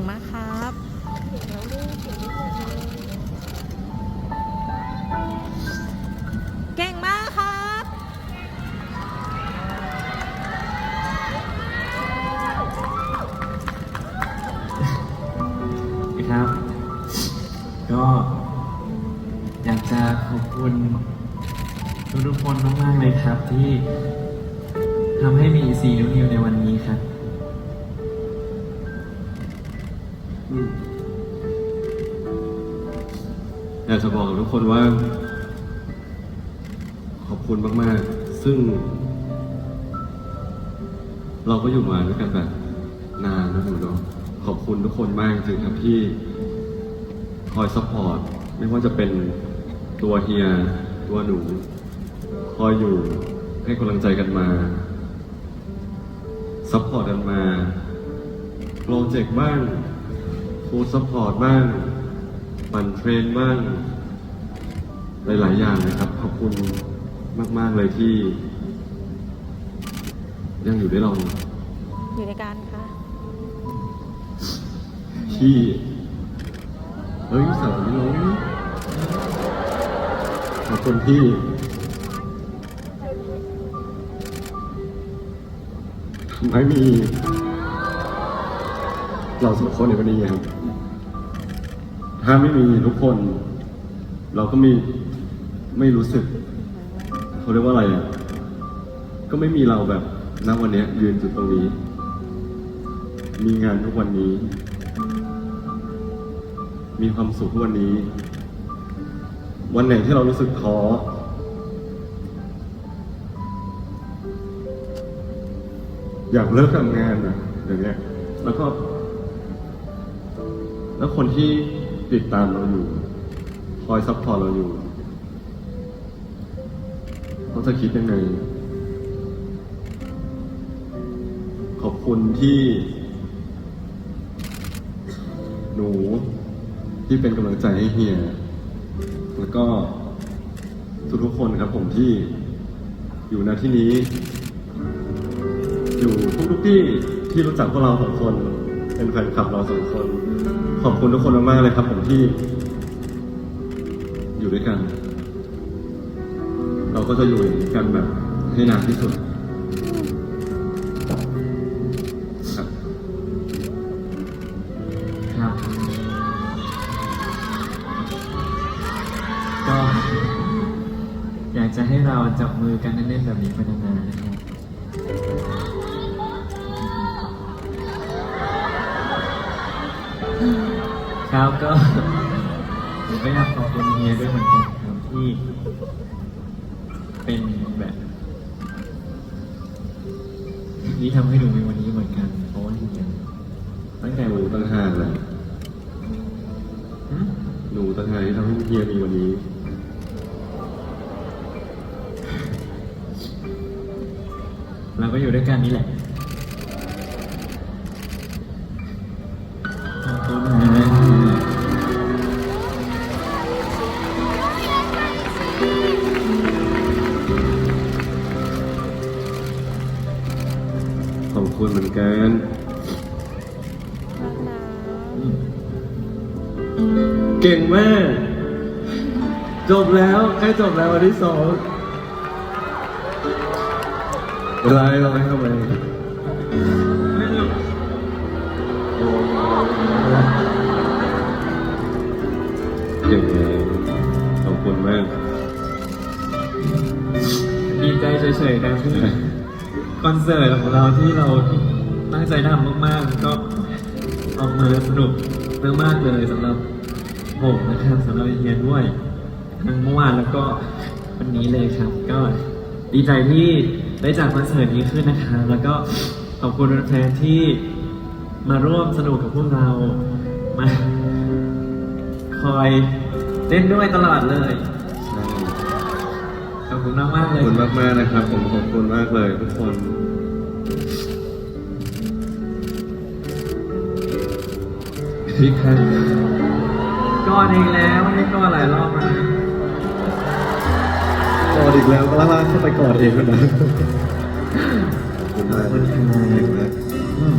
เก่งมากครับเก่งมากครับครับ ก็อยากจะขอบคุณทุกๆคนมากๆเลยครับที่ทำให้มีซีนิวนิวในวันนี้ครับ อยากจะบอกกับทุกคนว่า ขอบคุณมาก ๆ ซึ่ง เราก็อยู่มาด้วยกันแบบนานนะหนูเนาะขอบคุณทุกคนมากจริงครับที่คอยซัพพอร์ตไม่ว่าจะเป็นตัวเฮีย ตัวหนู คอยอยู่ให้กำลังใจกันมาซัพพอร์ตกันมาโปรเจกต์บ้าง ฟูดซัพพอร์ตบ้างปั่นเทรนบ้าง หลาย ๆ อย่างนะครับ ขอบคุณมาก ๆ เลยที่ ยังอยู่ด้วยเราอยู่ในการค่ะ ที่เฮ้ยสาวนี่ลงขอบคุณที่ทำให้มี เราสองคนในวันนี้ครับ ถ้าไม่มีทุกคน เราก็ไม่ไม่รู้สึกเขาเรียกว่าอะไรอะก็ไม่มีเราแบบณวันนี้ยืนจุดตรงนี้ มีงานทุกวันนี้ มีความสุขทุกวันนี้ วันไหนที่เรารู้สึกท้ออยากเลิกทำงานนะอย่างเงี้ยแล้วก็ แล้วคนที่ ติดตามเราอยู่ คอยซัพพอร์ตเราอยู่เขาจะคิดยังไง ขอบคุณที่ หนูที่เป็นกำลังใจให้เฮีย แล้วก็ทุกๆคนครับผมที่อยู่ณที่นี้ อยู่ทุกๆที่ที่รู้จักพวกเราสองคน เป็นแฟนคลับเราสองคน ขอบคุณทุกคนมากๆเลยครับ ผมที่ อยู่ด้วยกัน เราก็จะอยู่อย่างนี้กันแบบให้นานที่สุดครับครับก็อยากจะให้เราจับมือกันเล่นๆแบบนี้ไปนานๆนะครับ ครับก็ผมก็อยากขอบคุณเฮียด้วยเหมือนกันครับที่ เป็นแบบที่ทำให้หนูมีวันนี้เหมือนกันเพราะว่าเฮียตั้งแต่หนูวันต่างหากแหละหืมหนูต่างหากที่ทำให้เฮียมีวันนี้ เราก็อยู่ด้วยกันนี่แหละ ขอบคุณเหมือนกันรักนะเก่งมาก จบแล้วใกล้จบแล้ววันที่สองเวลาเราไม่ทำอะไร เฉยๆนะคอนเสิร์ตของเราที่เราตั้งใจทำมากๆก็ออกมาสนุกมากๆเลยสำหรับผมนะครับสำหรับเฮียด้วยทั้งเมื่อวานแล้วก็วันนี้เลยครับ ก็ดีใจที่ได้จากคอนเสิร์ตนี้ขึ้นนะครับแล้วก็ขอบคุณแฟนที่มาร่วมสนุกกับพวกเรามาคอยเต้นด้วยตลอดเลย คุณมากมากๆขเลอยบคุณมากมากๆนะครับ ผมขอบคุณมากเลยทุกคน พี่แค่ก่อนอีกแล้ววันนี้ก่อนหลายรอบแล้วนะกอดอีกแล้วก็ล่างเข้าไปกอดเองนะขอบคุณมากขอบคุณครับเก่งมาก อืม